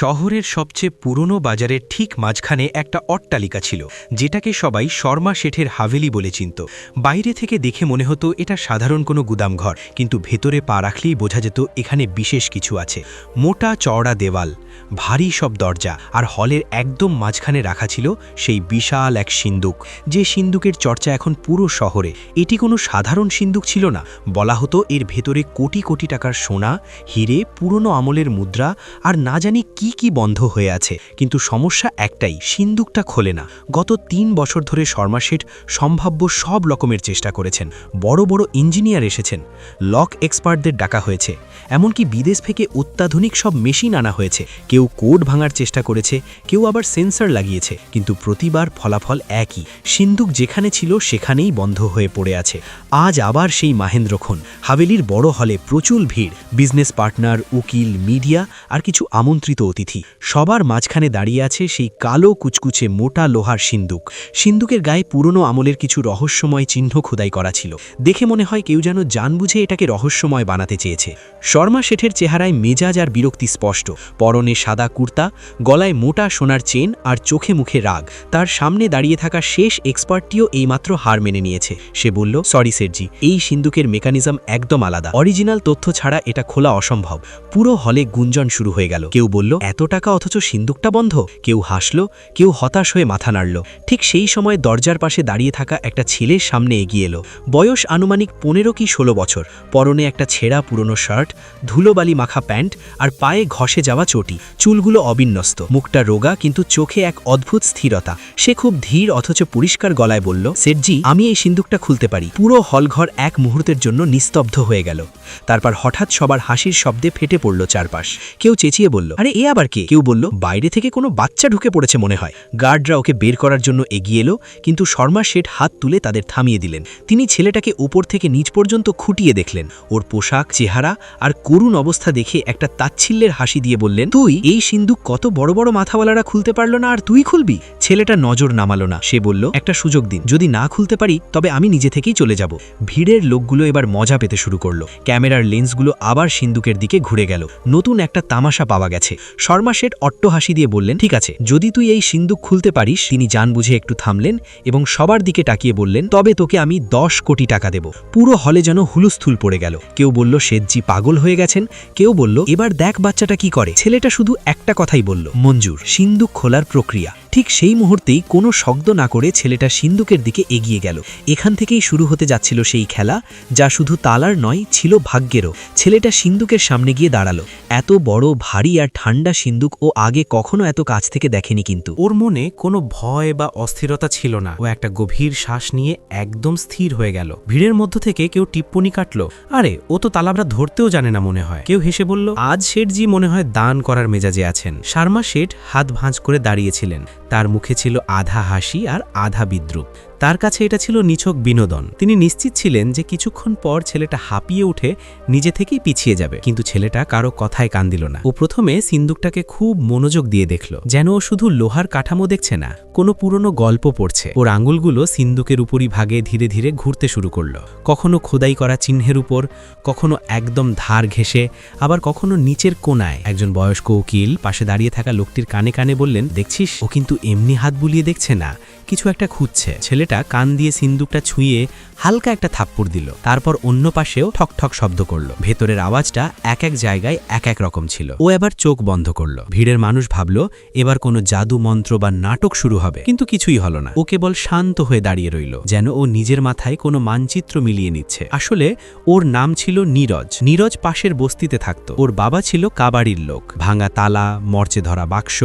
শহরের সবচেয়ে পুরনো বাজারের ঠিক মাঝখানে একটা অট্টালিকা ছিল, যেটাকে সবাই শর্মা শেঠের হাভেলি বলে চিনত। বাইরে থেকে দেখে মনে হতো এটা সাধারণ কোনো গুদামঘর কিন্তু ভেতরে পা রাখলেই বোঝা যেত এখানে বিশেষ কিছু আছে। মোটা চওড়া দেওয়াল, ভারী সব দরজা, আর হলের একদম মাঝখানে রাখা ছিল সেই বিশাল এক সিন্দুক। যে সিন্দুকের চর্চা এখন পুরো শহরে, এটি কোনো সাধারণ সিন্দুক ছিল না। বলা হতো এর ভেতরে কোটি কোটি টাকার সোনা, হিরে, পুরনো আমলের মুদ্রা, আর না জানি কি কি বন্ধ হয়ে আছে, কিন্তু সমস্যা একটাই, সিন্দুকটা খোলে না। গত তিন বছর ধরে শর্মা শেঠ সম্ভাব্য সব রকমের চেষ্টা করেছেন। বড় বড় ইঞ্জিনিয়ার এসেছেন। লক এক্সপার্টদের ডাকা হয়েছে। এমনকি বিদেশ থেকে অত্যাধুনিক সব মেশিন আনা হয়েছে। কেউ কোড ভাঙার চেষ্টা করেছে, কেউ আবার সেন্সার লাগিয়েছে, কিন্তু প্রতিবার ফলাফল একই। সিন্দুক যেখানে ছিল, সেখানেই বন্ধ হয়ে পড়ে আছে। আজ আবার সেই মাহেন্দ্রক্ষণ হাভেলির বড় হলে প্রচুর ভিড়। বিজনেস পার্টনার, উকিল, মিডিয়া, আর কিছু আমন্ত্রিত অতিথি। সবার মাঝখানে দাঁড়িয়ে আছে সেই কালো কুচকুচে মোটা লোহার সিন্দুক। সিন্দুকের গায়ে পুরনো আমলের কিছু রহস্যময় চিহ্ন খোদাই করা ছিল। দেখে মনে হয় কেউ যেন জানবুঝে এটাকে রহস্যময় বানাতে চেয়েছে। শর্মা শেঠের চেহারায় মেজাজ আর বিরক্তি স্পষ্ট। পরনে সাদা কুর্তা, গলায় মোটা সোনার চেন আর চোখে মুখে রাগ। তার সামনে দাঁড়িয়ে থাকা শেষ এক্সপার্টটিও এইমাত্র হার মেনে নিয়েছে। সে বলল, সরি সেরজি এই সিন্দুকের মেকানিজম একদম আলাদা। অরিজিনাল তথ্য ছাড়া এটা খোলা অসম্ভব। পুরো হলে গুঞ্জন শুরু হয়ে গেল। কেউ বলল এত টাকা অথচ সিন্দুকটা বন্ধ? কেউ হাসল, কেউ হতাশ হয়ে মাথা নাড়ল। ঠিক সেই সময় দরজার পাশে দাঁড়িয়ে থাকা একটা ছেলের সামনে এগিয়ে এলো। বয়স আনুমানিক পনেরো কি ষোলো বছর। পরনে একটা ছেঁড়া পুরনো শার্ট, ধুলোবালি মাখা প্যান্ট আর পায়ে ঘষে যাওয়া চটি। চুলগুলো অবিন্যস্ত। মুখটা রোগা কিন্তু চোখে এক অদ্ভুত স্থিরতা। সে খুব ধীর অথচ পরিষ্কার গলায় বলল সেটজি আমি এই সিন্দুকটা খুলতে পারি। পুরো হলঘর এক মুহূর্তের জন্য নিস্তব্ধ হয়ে গেল। তারপর হঠাৎ সবার হাসির শব্দে ফেটে পড়ল চারপাশ। কেউ চেঁচিয়ে বলল, আরে, এ আবার কে? কেউ বলল, বাইরে থেকে কোনো বাচ্চা ঢুকে পড়েছে মনে হয়। গার্ডরা ওকে বের করার জন্য এগিয়ে এলো, কিন্তু শর্মা শেঠ হাত তুলে তাদের থামিয়ে দিলেন। তিনি ছেলেটাকে উপর থেকে নিচ পর্যন্ত খুঁটিয়ে দেখলেন। ওর পোশাক, চেহারা আর করুণ অবস্থা দেখে একটা তাচ্ছিল্যের হাসি দিয়ে বললেন, তুই এই সিন্দুক কত বড় বড় মাথাওয়ালারা খুলতে পারল না আর তুই খুলবি? ছেলেটা নজর নামালো না। সে বলল, একটা সুযোগ দিন। যদি না খুলতে পারি, তবে আমি নিজে থেকেই চলে যাব। ভিড়ের লোকগুলো এবার মজা পেতে শুরু করল। ক্যামেরার লেন্সগুলো আবার সিন্দুকের দিকে ঘুরে গেল। নতুন একটা তামাশা পাওয়া গেছে। শর্মা শেঠ অট্টহাসি দিয়ে বললেন, ঠিক আছে, যদি তুই এই সিন্দুক খুলতে পারিস, তিনি জান বুঝে একটু থামলেন এবং সবার দিকে তাকিয়ে বললেন, তবে তোকে আমি দশ কোটি টাকা দেব। পুরো হলে যেন হুলুস্থুল পড়ে গেল। কেউ বলল, শেঠজি পাগল হয়ে গেছেন। কেউ বলল, এবার দেখ বাচ্চাটা কি করে। ছেলেটা শুধু একটা কথাই বলল, মঞ্জুর, সিন্দুক খোলার প্রক্রিয়া। ঠিক সেই মুহূর্তেই কোনো শব্দ না করে ছেলেটা সিন্দুকের দিকে এগিয়ে গেল। এখান থেকেই শুরু হতে যাচ্ছিল সেই খেলা, যা শুধু তালার নয়, ছিল ভাগ্যেরও। ছেলেটা সিন্দুকের সামনে গিয়ে দাঁড়াল। এত বড়, ভারী আর ঠান্ডা সিন্দুক ও আগে কখনো এত কাছ থেকে দেখেনি কিন্তু। ওর মনে কোনো ভয় বা অস্থিরতা ছিল না। ও একটা গভীর শ্বাস নিয়ে একদম স্থির হয়ে গেল। ভিড়ের মধ্য থেকে কেউ টিপ্পনি কাটলো। আরে, ও তো তালাবরা ধরতেও জানে না মনে হয়। কেউ হেসে বলল, আজ শেঠজি মনে হয় দান করার মেজাজে আছেন। শার্মা শেঠ হাত ভাঁজ করে দাঁড়িয়েছিলেন। তার মুখে ছিল আধা হাসি আর আধা বিদ্রুপ। তার কাছে এটা ছিল নিছক বিনোদন। তিনি নিশ্চিত ছিলেন যে কিছুক্ষণ পর ছেলেটা হাঁপিয়ে উঠে নিজে থেকেই পিছিয়ে যাবে। কিন্তু ছেলেটা কারও কথায় কান দিল না। ও প্রথমে সিন্দুকটাকে খুব মনোযোগ দিয়ে দেখল। যেন ও শুধু লোহার কাঠামো দেখছে না, কোনো পুরনো গল্প পড়ছে। ওর আঙুলগুলো সিন্দুকের উপরই ভাগে ধীরে ধীরে ঘুরতে শুরু করল। কখনো খোদাই করা চিহ্নের উপর, কখনো একদম ধার ঘেঁষে, আবার কখনো নিচের কোনায় একজন বয়স্ক উকিল পাশে দাঁড়িয়ে থাকা লোকটির কানে কানে বললেন, দেখছিস, ও কিন্তু এমনি হাত বুলিয়ে দেখছে না। কিছু একটা খুঁজছে। ছেলেটা কান দিয়ে সিন্দুকটা ছুঁয়ে হালকা একটা থাপ্পড় দিল। তারপর অন্য পাশেও ঠক ঠক শব্দ করল। ভেতরের আওয়াজটা এক এক জায়গায় এক এক রকম ছিল। ও এবার চোখ বন্ধ করল। ভিড়ের মানুষ ভাবল, এবার কোনো জাদু মন্ত্র বা নাটক শুরু হবে। কিন্তু কিছুই হলো না। ও কেবল শান্ত হয়ে দাঁড়িয়ে রইল, যেন ও নিজের মাথায় কোনো মানচিত্র মিলিয়ে নিচ্ছে। আসলে ওর নাম ছিল নীরজ। নীরজ পাশের বস্তিতে থাকত। ওর বাবা ছিল কাবাড়ির লোক। ভাঙা তালা, মরচে ধরা বাক্স,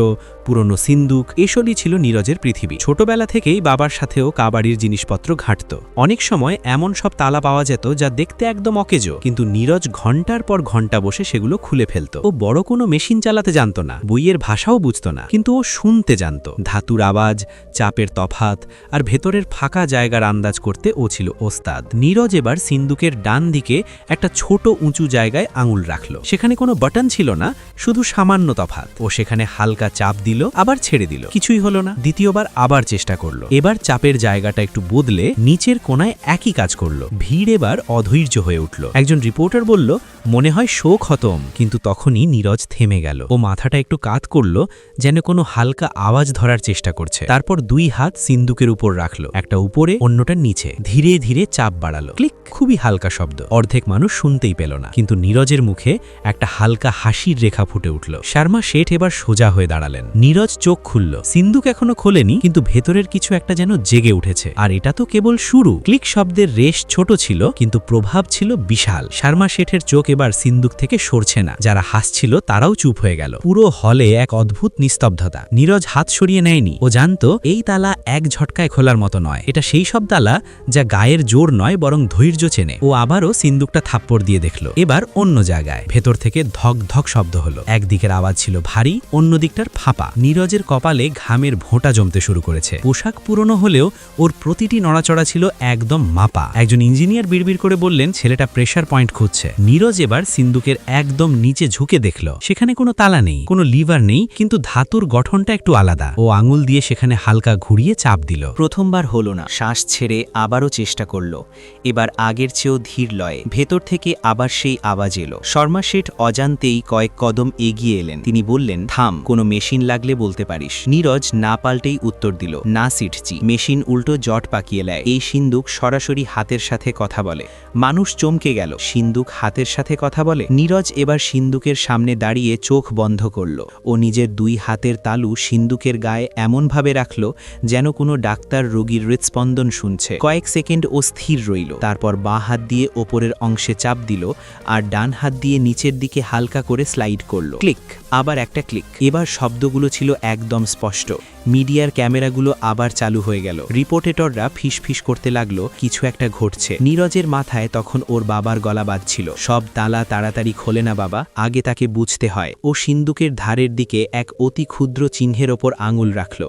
পুরনো সিন্দুক, এসবই ছিল নীরজের পৃথিবী। ছোটবেলা থেকেই বাবার সাথেও কাবাড়ির জিনিসপত্র ঘাঁটত। অনেক সময় এমন সব তালা পাওয়া যেত যা দেখতে একদম অকেজো, কিন্তু নীরজ ঘণ্টার পর ঘণ্টা বসে সেগুলো খুলে ফেলত। ও বড় কোনো মেশিন চালাতে জানত না, বইয়ের ভাষাও বুঝত না, কিন্তু ও শুনতে জানত। ধাতুর আওয়াজ, চাপের তফাত আর ভেতরের ফাঁকা জায়গার আন্দাজ করতে ও ছিল ওস্তাদ। নীরজ এবার সিন্দুকের ডান দিকে একটা ছোট উঁচু জায়গায় আঙুল রাখল। সেখানে কোনো বাটন ছিল না, শুধু সামান্য তফাত। ও সেখানে হালকা চাপ দিল, আবার ছেড়ে দিল। কিছুই হলো না। দ্বিতীয়বার আবার চেষ্টা করল। এবার চাপের জায়গাটা একটু বদলে নিচের কোনায় একই কাজ করল। ভিড় এবার অধৈর্য হয়ে উঠল। একজন রিপোর্টার বলল, মনে হয় শো খতম। কিন্তু তখনই নীরজ থেমে গেল ও মাথাটা একটু কাত করল, যেন কোনো হালকা আওয়াজ ধরার চেষ্টা করছে। তারপর দুই হাত সিন্দুকের উপর রাখল, একটা উপরে, অন্যটা নিচে। ধীরে ধীরে চাপ বাড়ালো। ক্লিক, খুবই হালকা শব্দ। অর্ধেক মানুষ শুনতেই পেল না। কিন্তু নীরজের মুখে একটা হালকা হাসির রেখা ফুটে উঠল। শর্মা শেঠ এবার সোজা হয়ে দাঁড়ালেন। নীরজ চোখ খুলল। সিন্দুক এখনও খোলেনি, কিন্তু ভেতরের কিছু একটা যেন জেগে উঠেছে। আর এটা তো কেবল শুরু। ক্লিক শব্দের রেশ ছোট ছিল, কিন্তু প্রভাব ছিল বিশাল। শর্মা শেঠের চোখ এবার সিন্দুক থেকে সরছে না। যারা হাসছিল, তারাও চুপ হয়ে গেল। পুরো হলে এক অদ্ভুত নিস্তব্ধতা। নীরজ হাত সরিয়ে নেয়নি। ও জানতো, এই তালা এক ঝটকায় খোলার মতো নয়। এটা সেই সব তালা যা গায়ের জোর নয়, বরং ধৈর্য চেনে। ও আবারও সিন্দুকটা থাপ্পড় দিয়ে দেখল। এবার অন্য জায়গায়। ভেতর থেকে ধক ধক শব্দ হলো। একদিকের আওয়াজ ছিল ভারী অন্য দিকটার ফাঁপা। নীরজের কপালে ঘামের ভোঁটা জমতে শুরু করেছে। পুরনো হলেও ওর প্রতিটি নড়াচড়া ছিল একদম মাপা। একজন ইঞ্জিনিয়ার বিড়বিড় করে বললেন, ছেলেটা প্রেশার পয়েন্ট খুঁজছে। নীরজ এবার সিন্দুকের একদম নিচে ঝুঁকে দেখল। সেখানে কোনো তালা নেই, কোনো লিভার নেই, কিন্তু ধাতুর গঠনটা একটু আলাদা। ও আঙুল দিয়ে সেখানে হালকা ঘুরিয়ে চাপ দিল। প্রথমবার হলো না, শ্বাস ছেড়ে আবারও চেষ্টা করল। এবার আগের চেয়েও ধীর লয়ে, ভেতর থেকে আবার সেই আওয়াজ এলো। শর্মা শেঠ অজান্তেই কয়েক কদম এগিয়ে এলেন। তিনি বললেন, থাম, কোনো মেশিন লাগলে বলতে পারিস। নীরজ না পাল্টেই উত্তর দিল, না সিটচি। মেশিন উল্টো জট পাকিয়ে নেয়। এই সিন্দুক সরাসরি হাতের সাথে কথা বলে। মানুষ চমকে গেল। সিন্দুক হাতের সাথে কথা বলে। নীরজ এবার সিন্দুকের সামনে দাঁড়িয়ে চোখ বন্ধ করল। ও নিজের দুই হাতের তালু সিন্দুকের গায়ে এমনভাবে রাখল যেন কোনো ডাক্তার রোগীর হৃৎস্পন্দন শুনছে। কয়েক সেকেন্ড ও স্থির রইল। তারপর বাঁ হাত দিয়ে ওপরের অংশে চাপ দিল আর ডান হাত দিয়ে নিচের দিকে হালকা করে স্লাইড করল। ক্লিক! আবার একটা ক্লিক। এবার শব্দগুলো ছিল একদম স্পষ্ট। মিডিয়ার ক্যামেরাগুলো আবার চালু হয়ে গেল। রিপোর্টেটররা ফিসফিস করতে লাগল, কিছু একটা ঘটছে। নীরজের মাথায় তখন ওর বাবার গলা বাজছিল। সব তালা তাড়াতাড়ি খোলে না বাবা, আগে তাকে বুঝতে হয়। ও সিন্দুকের ধারের দিকে এক অতি ক্ষুদ্র চিহ্নের ওপর আঙুল রাখল।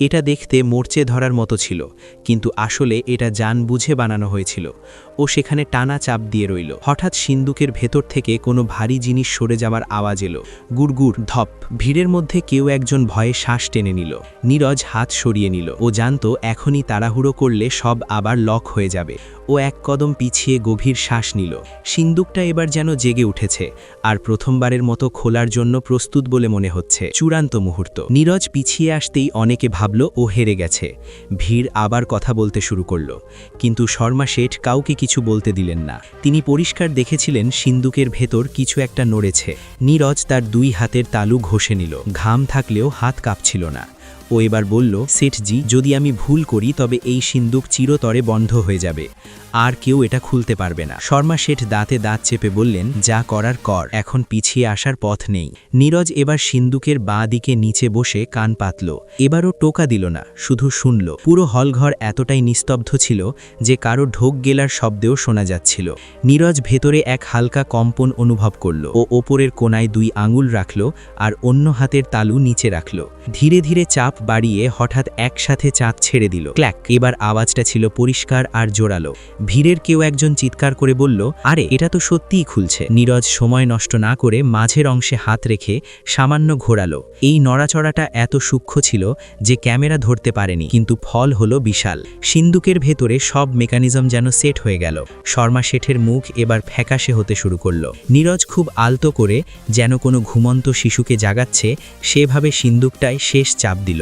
এটা দেখতে মোর্চে ধরার মতো ছিল, কিন্তু আসলে এটা জান বুঝে বানানো হয়েছিল। ও সেখানে টানা চাপ দিয়ে রইল। হঠাৎ সিন্দুকের ভেতর থেকে কোনো ভারী জিনিস সরে যাওয়ার আওয়াজ এলো। গুড়গুড় ধপ। ভিড়ের মধ্যে কেউ একজন ভয়ে শ্বাস টেনে নিল। নীরজ হাত সরিয়ে নিল। ও জানতো এখনই তাড়াহুড়ো করলে সব আবার লক হয়ে যাবে। ও এক কদম পিছিয়ে গভীর শ্বাস নিল। সিন্দুকটা এবার যেন জেগে উঠেছে আর প্রথমবারের মতো খোলার জন্য প্রস্তুত বলে মনে হচ্ছে। চূড়ান্ত মুহূর্ত। নীরজ পিছিয়ে আসতেই অনেকে ভাবল, ও হেরে গেছে। ভিড় আবার কথা বলতে শুরু করল। কিন্তু শর্মা শেঠ কাউকে কিছু বলতে দিলেন না। তিনি পরিষ্কার দেখেছিলেন সিন্দুকের ভেতর কিছু একটা নড়েছে। নীরজ তার দুই হাতের তালু ঘষে নিল। ঘাম থাকলেও হাত কাঁপছিল না। ও এবার বলল, সেঠজি, যদি আমি ভুল করি, তবে এই সিন্দুক চিরতরে বন্ধ হয়ে যাবে। আর কেউ এটা খুলতে পারবে না। শর্মা শেঠ দাঁতে দাঁত চেপে বললেন, যা করার কর, এখন পিছিয়ে আসার পথ নেই। নীরজ এবার সিন্দুকের বাঁ দিকে নিচে বসে কান পাতল। এবারও টোকা দিল না, শুধু শুনল। পুরো হলঘর এতটাই নিস্তব্ধ ছিল যে কারও ঢোক গেলার শব্দেও শোনা যাচ্ছিল। নীরজ ভেতরে এক হালকা কম্পন অনুভব করল ও ওপরের কোনায় দুই আঙুল রাখল আর অন্য হাতের তালু নিচে রাখল। ধীরে ধীরে চাপ বাড়িয়ে হঠাৎ একসাথে চাঁদ ছেড়ে দিল। ক্ল্যাক, এবার আওয়াজটা ছিল পরিষ্কার আর জোরালো। ভিড়ের কেউ একজন চিৎকার করে বলল, আরে, এটা তো সত্যিই খুলছে। নীরজ সময় নষ্ট না করে মাঝের অংশে হাত রেখে সামান্য ঘোরালো। এই নড়াচড়াটা এত সূক্ষ্ম ছিল যে ক্যামেরা ধরতে পারেনি, কিন্তু ফল হলো বিশাল। সিন্দুকের ভেতরে সব মেকানিজম যেন সেট হয়ে গেল। শর্মা শেঠের মুখ এবার ফ্যাকাশে হতে শুরু করল। নীরজ খুব আলতো করে যেন কোনো ঘুমন্ত শিশুকে জাগাচ্ছে, সেভাবে সিন্দুকটায় শেষ চাপ দিল।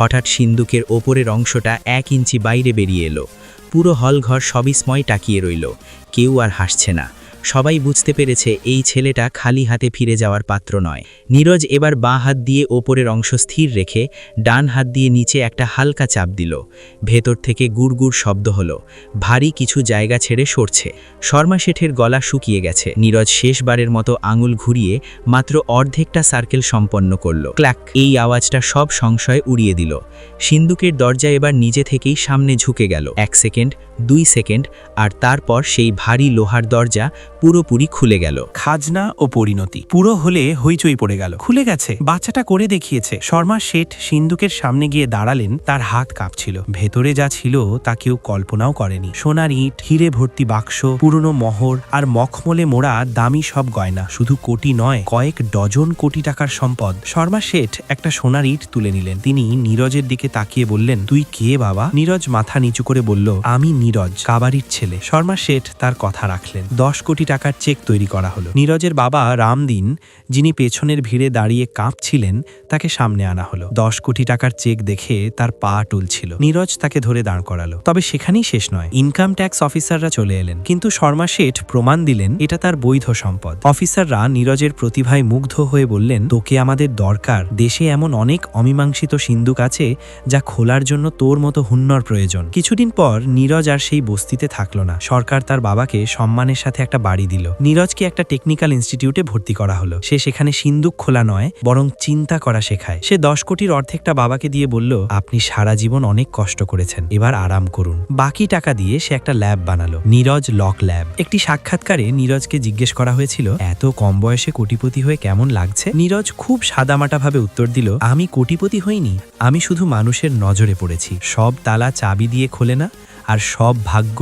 হঠাৎ সিন্দুকের ওপরের অংশটা এক ইঞ্চি বাইরে বেরিয়ে এলো। পুরো হলঘর সবিস্ময় টাকিয়ে রইল। কেউ আর হাসছে না। সবাই বুঝতে পেরেছে এই ছেলেটা খালি হাতে ফিরে যাওয়ার পাত্র নয়। নীরজ এবার বাঁ হাত দিয়ে ওপরের অংশ স্থির রেখে ডান হাত দিয়ে নিচে একটা হালকা চাপ দিল। ভেতর থেকে গুড়গুড় শব্দ হলো। ভারী কিছু জায়গা ছেড়ে সরছে। শর্মা শেঠের গলা শুকিয়ে গেছে। নীরজ শেষবারের মতো আঙুল ঘুরিয়ে মাত্র অর্ধেকটা সার্কেল সম্পন্ন করল। ক্ল্যাক এই আওয়াজটা সব সংশয় উড়িয়ে দিল। সিন্দুকের দরজা এবার নিজে থেকেই সামনে ঝুঁকে গেল। এক সেকেন্ড, দুই সেকেন্ড, আর তারপর সেই ভারী লোহার দরজা পুরোপুরি খুলে গেল। খাজনা ও পরিণতি। পুরো হলে হইচই পড়ে গেল। খুলে গেছে। বাচ্চাটা করে দেখিয়েছে। শর্মা শেঠ সিন্ধুকের সামনে গিয়ে দাঁড়ালেন। তার হাত কাঁপছিল। ভেতরে যা ছিল তা কেউ কল্পনাও করেনি। সোনার ইট, হিরে ভর্তি বাক্স, পুরনো মহর আর মখমলে মোড়া দামি সব গয়না। শুধু কোটি নয়, কয়েক ডজন কোটি টাকার সম্পদ। শর্মা শেঠ একটা সোনার ইট তুলে নিলেন। তিনি নীরজের দিকে তাকিয়ে বললেন, তুই কে বাবা? নীরজ মাথা নিচু করে বলল, আমি নীরজ, কাবারির ছেলে। শর্মা শেঠ তার কথা রাখলেন। দশ কোটি টাকার চেক তৈরি করা হলো। নীরজের বাবা রামদিন, যিনি পেছনের ভিড়ে দাঁড়িয়ে কাঁপছিলেন, তাকে সামনে আনা হলো। দশ কোটি টাকার চেক দেখে তার পা টুলছিল। নীরজ তাকে ধরে দাঁড় করালো। তবে সেখানেই শেষ নয়। ইনকাম ট্যাক্স অফিসাররা চলে এলেন। কিন্তু শর্মা শেঠ প্রমাণ দিলেন, এটা তার বৈধ সম্পদ। অফিসাররা নীরজের প্রতিভায় মুগ্ধ হয়ে বললেন, তোকে আমাদের দরকার। দেশে এমন অনেক অমীমাংসিত সিন্ধুক আছে, যা খোলার জন্য তোর মতো হুন্নর প্রয়োজন। কিছুদিন পর নীরজ আর সেই বস্তিতে থাকল না। সরকার তার বাবাকে সম্মানের সাথে একটা বাড়ি দিল। নীরজকে একটা টেকনিক্যাল ইনস্টিটিউটে ভর্তি করা হলো। সে সেখানে সিন্দুক খোলা নয়, বরং চিন্তা করা শেখায়। সে দশ কোটির অর্ধেকটা বাবাকে দিয়ে বলল, আপনি সারা জীবন অনেক কষ্ট করেছেন, এবার আরাম করুন। বাকি টাকা দিয়ে সে একটা ল্যাব বানালো, নীরজ লক ল্যাব। একটি সাক্ষাৎকারে নীরজকে জিজ্ঞেস করা হয়েছিল, এত কম বয়সে কোটিপতি হয়ে কেমন লাগছে? নীরজ খুব সাদামাটাভাবে উত্তর দিল, আমি কোটিপতি হইনি, আমি শুধু মানুষের নজরে পড়েছি। সব তালা চাবি দিয়ে খোলে না আর সব ভাগ্য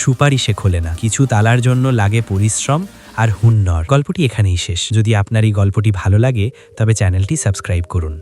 সুপারিশে খোলে না। কিছু তালার জন্য লাগে পরিশ্রম আর হুন্নর। গল্পটি এখানেই শেষ। যদি আপনার এই গল্পটি ভালো লাগে, তবে চ্যানেলটি সাবস্ক্রাইব করুন।